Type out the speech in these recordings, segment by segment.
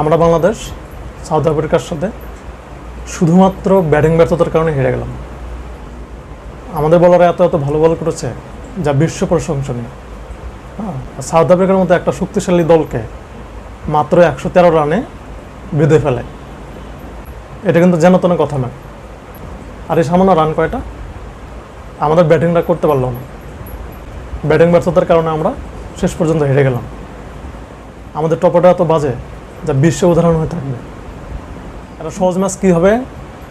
আমরা বাংলাদেশ সাউথ আফ্রিকার সাথে শুধুমাত্র ব্যাটিং ব্যর্থতার কারণে হেরে গেলাম। আমাদের বলার এত এত ভালো বল করেছে যা বিশ্ব প্রশংসনীয়। হ্যাঁ, সাউথ আফ্রিকার মতো একটা শক্তিশালী দলকে মাত্র একশো তেরো রানে বেঁধে ফেলে। এটা কিন্তু যেন তেন কথা নয় আর এই সামান্য রান কয়টা? আমাদের ব্যাটিংটা করতে পারল না। ব্যাটিং ব্যর্থতার কারণে আমরা শেষ পর্যন্ত হেরে গেলাম। আমাদের টপটা এত বাজে। যা বিশ্ব উদাহরণ হয়ে থাকবে। একটা সহজ ম্যাচ কী হবে?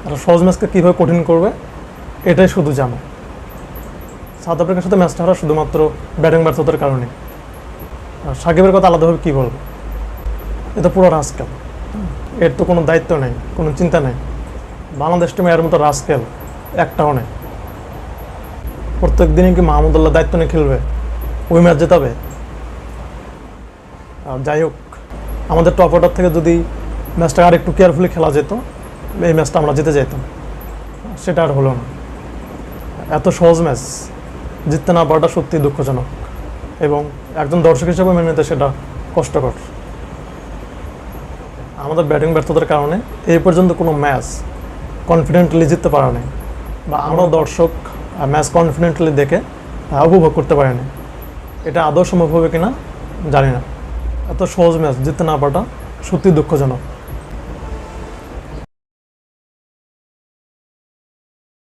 একটা সহজ ম্যাচকে কীভাবে কঠিন করবে? এটাই শুধু জানো। সাউথ আফ্রিকার সাথে ম্যাচটা হারা শুধুমাত্র ব্যাটিং ব্যর্থতার কারণে। সাকিবের কথা আলাদাভাবে কী বলব? এটা পুরো রাজকাল এর তো কোনো দায়িত্ব নেই, কোনো চিন্তা নেই। বাংলাদেশ টিমে এর মতো রাজকেল একটাও নেই। প্রত্যেক দিনই কি মাহমুদুল্লাহ দায়িত্ব নিয়ে খেলবে? ওই ম্যাচ জেতাবে? আর যাই হোক আমাদের টপ অর্ডার থেকে যদি ম্যাচটা আর একটু কেয়ারফুলি খেলা যেত, এই ম্যাচটা আমরা জিতে যেতাম সেটা আর হলো না। এত সহজ ম্যাচ জিততে না পারাটা সত্যি দুঃখজনক এবং একজন দর্শক হিসেবে মেনে নিতে সেটা কষ্টকর। আমাদের ব্যাটিং ব্যর্থতার কারণে এই পর্যন্ত কোনো ম্যাচ কনফিডেন্টলি জিততে পারা নেই বা আমরাও দর্শক ম্যাচ কনফিডেন্টলি দেখে উপভোগ করতে পারিনি। এটা আদৌ সম্ভব হবে কিনা জানি না। এত সহজ ম্যাচ জিততে না পারাটা সত্যি দুঃখজনক।